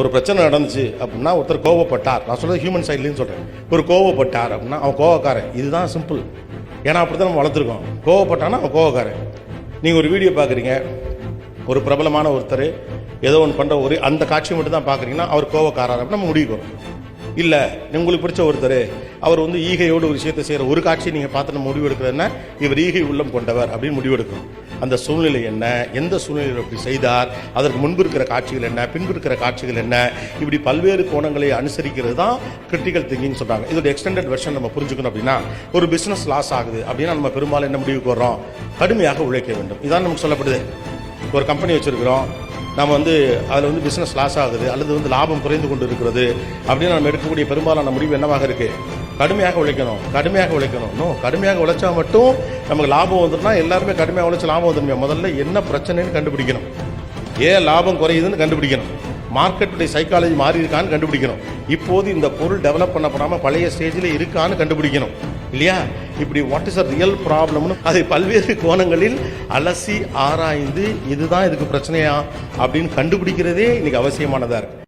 ஒரு பிரச்சனை நடந்துச்சு அப்படின்னா ஒருத்தர் கோவப்பட்டார். நான் சொல்றது ஹியூமன் சைட்லேன்னு சொல்கிறேன் ஒரு கோவப்பட்டார் அப்படின்னா அவன் கோவக்காரன். இதுதான் சிம்பிள் ஏன்னா அப்படி தான் நம்ம வளர்த்துருக்கோம். கோவப்பட்டானா அவன் கோவக்காரன். நீங்கள் ஒரு வீடியோ பார்க்குறீங்க. ஒரு பிரபலமான ஒருத்தர் ஏதோ ஒன்று பண்ணுற ஒரு அந்த காட்சியை மட்டும் தான் பார்க்குறீங்கன்னா அவர் கோவக்காரர் அப்படின்னு நம்ம முடிவு இல்லை உங்களுக்கு பிடிச்ச ஒருத்தர் அவர் வந்து ஈகையோடு ஒரு விஷயத்தை செய்கிற ஒரு காட்சியை நீங்கள் பார்த்து நம்ம முடிவு எடுக்கிறதுனா இவர் ஈகை உள்ளம் கொண்டவர் அப்படின்னு முடிவு எடுக்கணும். அந்த சூழ்நிலை என்ன? எந்த சூழ்நிலையில் அப்படி செய்தார்? அதற்கு முன்பு இருக்கிற காட்சிகள் என்ன? பின்பு இருக்கிற காட்சிகள் என்ன? இப்படி பல்வேறு கோணங்களை அனுசரிக்கிறது தான் கிரிட்டிக்கல் திங்கிங் சொல்கிறாங்க இதோட எக்ஸ்டெண்டட் வெர்ஷன் நம்ம புரிஞ்சுக்கணும் அப்படின்னா ஒரு பிஸ்னஸ் லாஸ் ஆகுது அப்படின்னா நம்ம பெரும்பாலும் என்ன முடிவுக்கு வர்றோம்? கடுமையாக உழைக்க வேண்டும். இதான் நமக்கு சொல்லப்படுது. ஒரு கம்பெனி வச்சுருக்கிறோம். நம்ம வந்து அதில் வந்து பிஸ்னஸ் லாஸ் ஆகுது. அல்லது வந்து லாபம் குறைந்து கொண்டு இருக்கிறது அப்படின்னு நம்ம எடுக்கக்கூடிய பெரும்பாலான முடிவு என்னவாக இருக்குது கடுமையாக உழைக்கணும் கடுமையாக உழைக்கணும். இன்னும் கடுமையாக உழைச்சா மட்டும் நமக்கு லாபம் வந்துட்டுனா எல்லாருமே கடுமையாக உழைச்சி லாபம் வந்துடுமே முதல்ல என்ன பிரச்சனைன்னு கண்டுபிடிக்கணும். ஏன் லாபம் குறையுதுன்னு கண்டுபிடிக்கணும். மார்க்கெட்டுடைய சைக்காலஜி மாறி இருக்கான்னு கண்டுபிடிக்கணும். இப்போது இந்த பொருள் டெவலப் பண்ணப்படாமல் பழைய ஸ்டேஜில் இருக்கான்னு கண்டுபிடிக்கணும். இல்லையா? இப்படி வாட் இஸ் அ ரியல் ப்ராப்ளம்னு அதை பல்வேறு கோணங்களில் அலசி ஆராய்ந்து இதுதான் இதுக்கு பிரச்சனையா அப்படின்னு கண்டுபிடிக்கிறதே இன்னைக்கு அவசியமானதாக இருக்குது